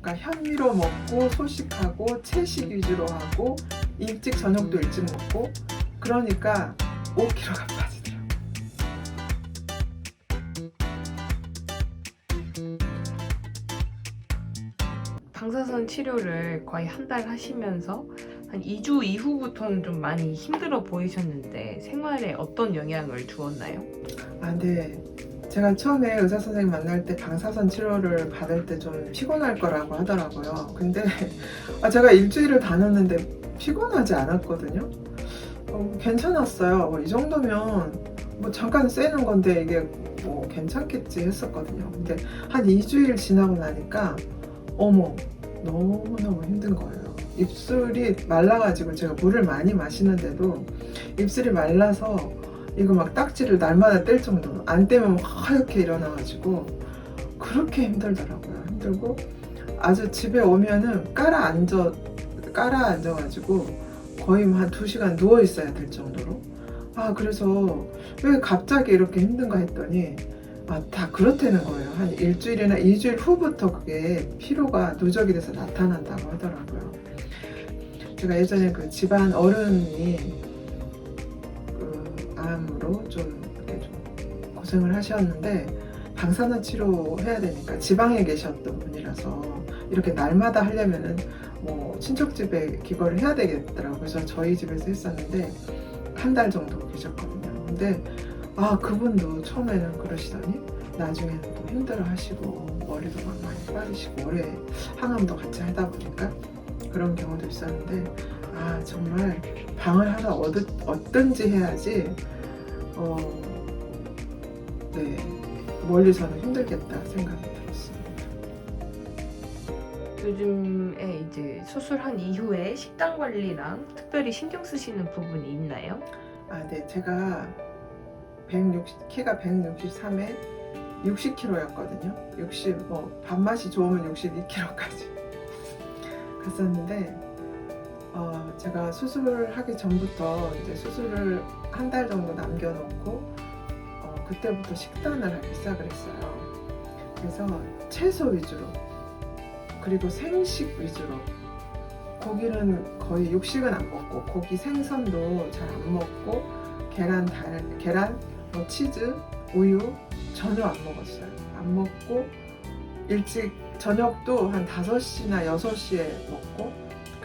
그러니까 현미로 먹고 소식하고 채식 위주로 하고 일찍 저녁도 일찍 먹고 그러니까 5kg가 빠지더라고요. 방사선 치료를 거의 한 달 하시면서 한 2주 이후부터는 좀 많이 힘들어 보이셨는데 생활에 어떤 영향을 주었나요? 아, 네. 제가 처음에 의사 선생님 만날 때 방사선 치료를 받을 때 좀 피곤할 거라고 하더라고요. 근데 아, 제가 일주일을 다녔는데 피곤하지 않았거든요. 어, 괜찮았어요. 뭐, 이 정도면 뭐 잠깐 쐬는 건데 이게 뭐 괜찮겠지 했었거든요. 근데 한 2주일 지나고 나니까 어머 너무너무 힘든 거예요. 입술이 말라가지고 제가 물을 많이 마시는데도 입술이 말라서 이거 막 딱지를 날마다 뗄 정도로 안 떼면 막 하얗게 일어나가지고 그렇게 힘들더라고요. 힘들고 아주 집에 오면은 깔아 앉아 깔아 앉아가지고 거의 뭐한두 시간 누워 있어야 될 정도로 아 그래서 왜 갑자기 이렇게 힘든가 했더니 아 다 그렇다는 거예요. 한 일주일이나 이주일 후부터 그게 피로가 누적이 돼서 나타난다고 하더라고요. 제가 예전에 그 집안 어른이 그 암으로 좀 좀 고생을 하셨는데 방사능 치료해야 되니까 지방에 계셨던 분이라서 이렇게 날마다 하려면은 뭐 친척 집에 기거를 해야 되겠더라고요. 그래서 저희 집에서 했었는데 한 달 정도 계셨거든요. 근데 아 그분도 처음에는 그러시더니 나중에는 또 힘들어 하시고 머리도 막 많이 빠지시고 오래 항암도 같이 하다 보니까 그런 경우도 있었는데 아 정말 방을 하나 얻, 얻든지 해야지 어, 네 멀리서는 힘들겠다 생각이 들었습니다. 요즘에 이제 수술한 이후에 식단 관리랑 특별히 신경 쓰시는 부분이 있나요? 아, 네 제가 160 키가 163에 60kg였거든요. 60 뭐 밥맛이 좋으면 62kg까지 갔었는데 어, 제가 수술을 하기 전부터 이제 수술을 한 달 정도 남겨놓고 어, 그때부터 식단을 하기 시작을 했어요. 그래서 채소 위주로 그리고 생식 위주로 고기는 거의 육식은 안 먹고 고기 생선도 잘 안 먹고 계란 달 계란 뭐 치즈 우유 전혀 안 먹었어요. 안 먹고 일찍 저녁도 한 5시나 6시에 먹고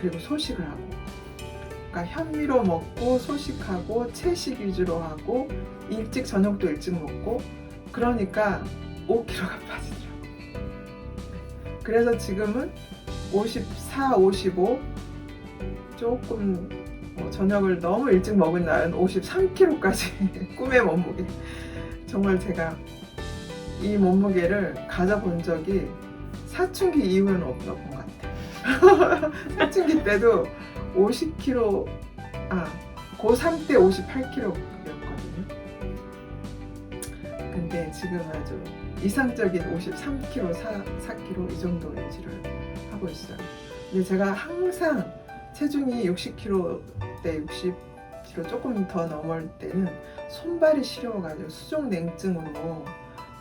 그리고 소식을 하고 그러니까 현미로 먹고 소식하고 채식 위주로 하고 일찍 저녁도 일찍 먹고 그러니까 5kg가 빠지더라고요. 그래서 지금은 54, 55 조금 뭐 저녁을 너무 일찍 먹은 날은 53kg까지 꿈의 몸무게 정말 제가 이 몸무게를 가져본 적이 사춘기 이후에는 같아요. 사춘기 때도 50kg, 아, 고3 때 58kg였거든요. 근데 지금 아주 이상적인 53kg, 4, 4kg 이 정도 유지를 하고 있어요. 근데 제가 항상 체중이 60kg대 60kg 조금 더 넘을 때는 손발이 시려워가지고 수족 냉증으로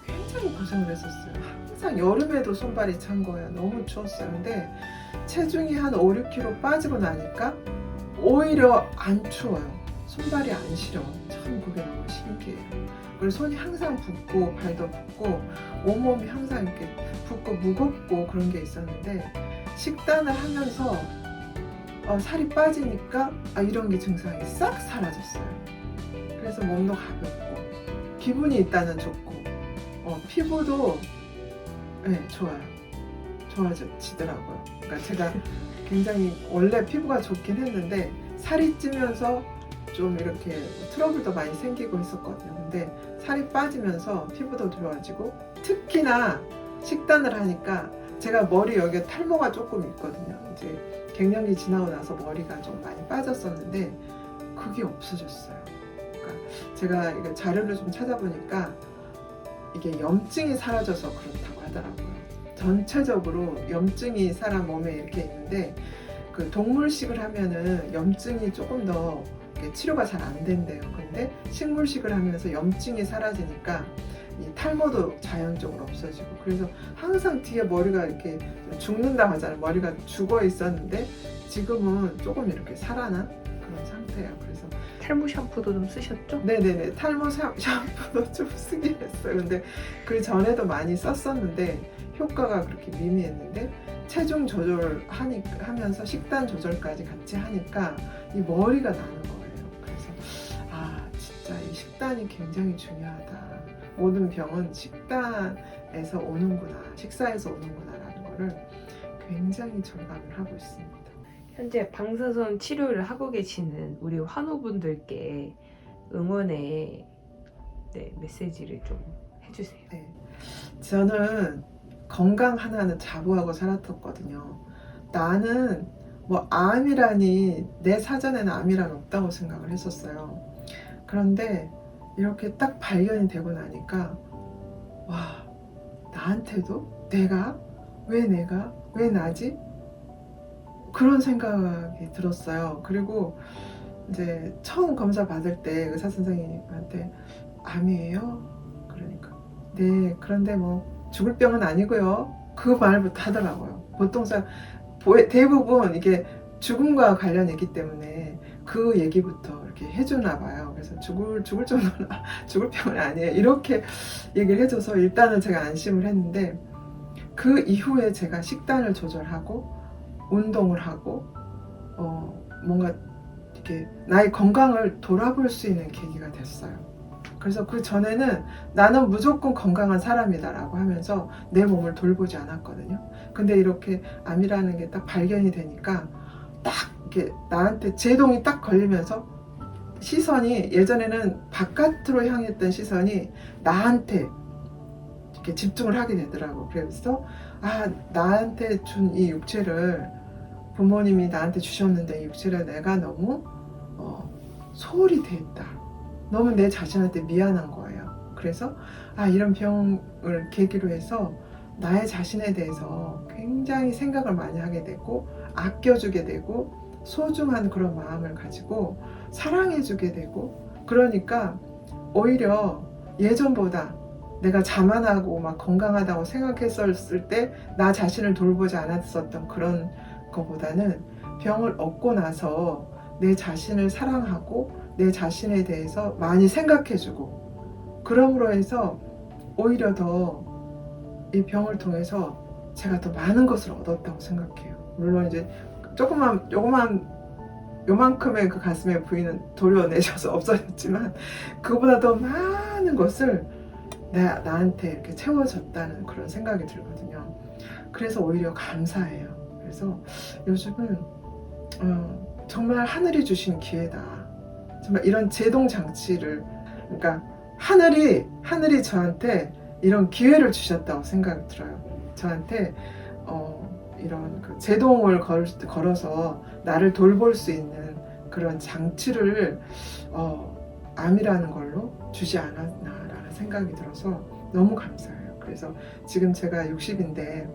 굉장히 고생을 했었어요. 항상 여름에도 손발이 찬 거예요. 너무 추웠어요. 근데 체중이 한 5, 6kg 빠지고 나니까 오히려 안 추워요. 손발이 안 시려. 참 그게 너무 신기해요. 그리고 손이 항상 붓고 발도 붓고 온몸이 항상 이렇게 붓고 무겁고 그런 게 있었는데 식단을 하면서 어, 살이 빠지니까 아, 이런 게 증상이 싹 사라졌어요. 그래서 몸도 가볍고 기분이 일단은 좋고 어, 피부도 네, 좋아요. 좋아지더라고요. 그러니까 제가 굉장히 원래 피부가 좋긴 했는데 살이 찌면서 좀 이렇게 트러블도 많이 생기고 했었거든요. 근데 살이 빠지면서 피부도 좋아지고 특히나 식단을 하니까 제가 머리 여기에 탈모가 조금 있거든요. 이제 갱년기 지나고 나서 머리가 좀 많이 빠졌었는데 그게 없어졌어요. 그러니까 제가 이거 자료를 좀 찾아보니까 이게 염증이 사라져서 그렇다고 하더라고요. 전체적으로 염증이 사람 몸에 이렇게 있는데 그 동물식을 하면은 염증이 조금 더 치료가 잘 안 된대요. 근데 식물식을 하면서 염증이 사라지니까 이 탈모도 자연적으로 없어지고 그래서 항상 뒤에 머리가 이렇게 죽는다 하잖아요. 머리가 죽어 있었는데 지금은 조금 이렇게 살아난 그런 상태예요. 그래서 탈모 샴푸도 좀 쓰셨죠? 네네네 탈모 샴- 샴푸도 좀 쓰긴 했어요. 근데 그 전에도 많이 썼었는데 효과가 그렇게 미미했는데 체중 조절 하니 하면서 식단 조절까지 같이 하니까 이 머리가 나는 거예요. 그래서 아 진짜 이 식단이 굉장히 중요하다. 모든 병은 식단에서 오는구나, 식사에서 오는구나라는 거를 굉장히 절감을 하고 있습니다. 현재 방사선 치료를 하고 계시는 우리 환우분들께 응원의 네, 메시지를 좀 해주세요. 네. 저는 건강 하나는 자부하고 살았었거든요. 나는 뭐 암이라니 내 사전에는 암이란 없다고 생각을 했었어요. 그런데 이렇게 딱 발견이 되고 나니까 와 나한테도 내가 왜 내가 왜 나지 그런 생각이 들었어요. 그리고 이제 처음 검사 받을 때 의사 선생님한테 암이에요. 그러니까 네 그런데 뭐 죽을 병은 아니고요. 그 말부터 하더라고요. 보통 사 보- 대부분 이게 죽음과 관련이 있기 때문에 그 얘기부터 이렇게 해주나 봐요. 그래서 죽을 죽을 정도는 죽을 병은 아니에요. 이렇게 얘기를 해줘서 일단은 제가 안심을 했는데 그 이후에 제가 식단을 조절하고 운동을 하고 어 뭔가 이렇게 나의 건강을 돌아볼 수 있는 계기가 됐어요. 그래서 그 전에는 나는 무조건 건강한 사람이다라고 하면서 내 몸을 돌보지 않았거든요. 근데 이렇게 암이라는 게 딱 발견이 되니까 딱 이렇게 나한테 제동이 딱 걸리면서 시선이 예전에는 바깥으로 향했던 시선이 나한테 이렇게 집중을 하게 되더라고. 그래서 아 나한테 준 이 육체를 부모님이 나한테 주셨는데 이 육체를 내가 너무 어, 소홀히 대했다. 너무 내 자신한테 미안한 거예요. 그래서 아 이런 병을 계기로 해서 나의 자신에 대해서 굉장히 생각을 많이 하게 되고 아껴주게 되고 소중한 그런 마음을 가지고 사랑해주게 되고 그러니까 오히려 예전보다 내가 자만하고 막 건강하다고 생각했었을 때 나 자신을 돌보지 않았었던 그런 것보다는 병을 얻고 나서 내 자신을 사랑하고 내 자신에 대해서 많이 생각해주고 그럼으로 해서 오히려 더 이 병을 통해서 제가 더 많은 것을 얻었다고 생각해요. 물론 이제 조금만 요만 요만큼의 그 가슴의 부위는 도려내셔서 없어졌지만 그보다 더 많은 것을 나, 나한테 이렇게 채워졌다는 그런 생각이 들거든요. 그래서 오히려 감사해요. 그래서 요즘은 어, 정말 하늘이 주신 기회다. 정말 이런 제동 장치를 그러니까 하늘이 하늘이 저한테 이런 기회를 주셨다고 생각이 들어요. 저한테 어, 이런 그 제동을 걸, 걸어서 나를 돌볼 수 있는 그런 장치를 어, 암이라는 걸로 주지 않았나라는 생각이 들어서 너무 감사해요. 그래서 지금 제가 60인데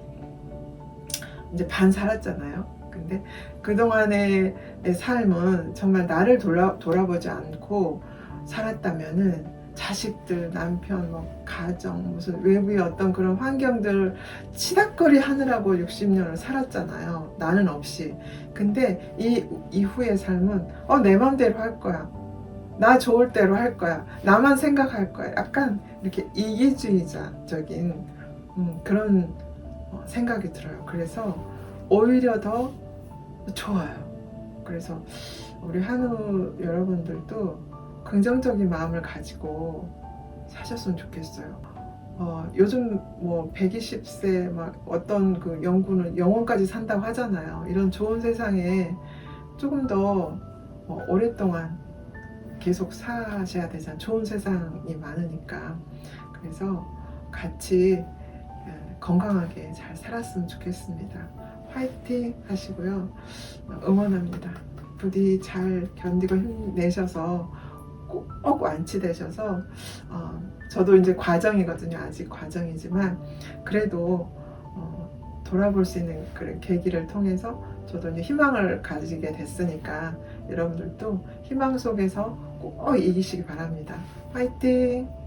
이제 반 살았잖아요. 근데 그동안의 내 삶은 정말 나를 돌아, 돌아보지 않고 살았다면은 자식들, 남편, 뭐 가정, 무슨 외부의 어떤 그런 환경들 치닥거리 하느라고 60년을 살았잖아요. 나는 없이. 근데 이 이후의 삶은 어, 내 맘대로 할 거야. 나 좋을 대로 할 거야. 나만 생각할 거야. 약간 이렇게 이기주의자적인 음, 그런 어, 생각이 들어요. 그래서 오히려 더 좋아요. 그래서 우리 한우 여러분들도 긍정적인 마음을 가지고 사셨으면 좋겠어요. 어, 요즘 뭐 120세 막 어떤 그 연구는 영원까지 산다고 하잖아요. 이런 좋은 세상에 조금 더 어, 오랫동안 계속 사셔야 되잖아요. 좋은 세상이 많으니까. 그래서 같이 예, 건강하게 잘 살았으면 좋겠습니다. 화이팅 하시고요. 어, 응원합니다. 부디 잘 견디고 힘내셔서 꼭 완치되셔서 어, 저도 이제 과정이거든요. 아직 과정이지만 그래도 어, 돌아볼 수 있는 그런 계기를 통해서 저도 이제 희망을 가지게 됐으니까 여러분들도 희망 속에서 꼭 이기시기 바랍니다. 화이팅!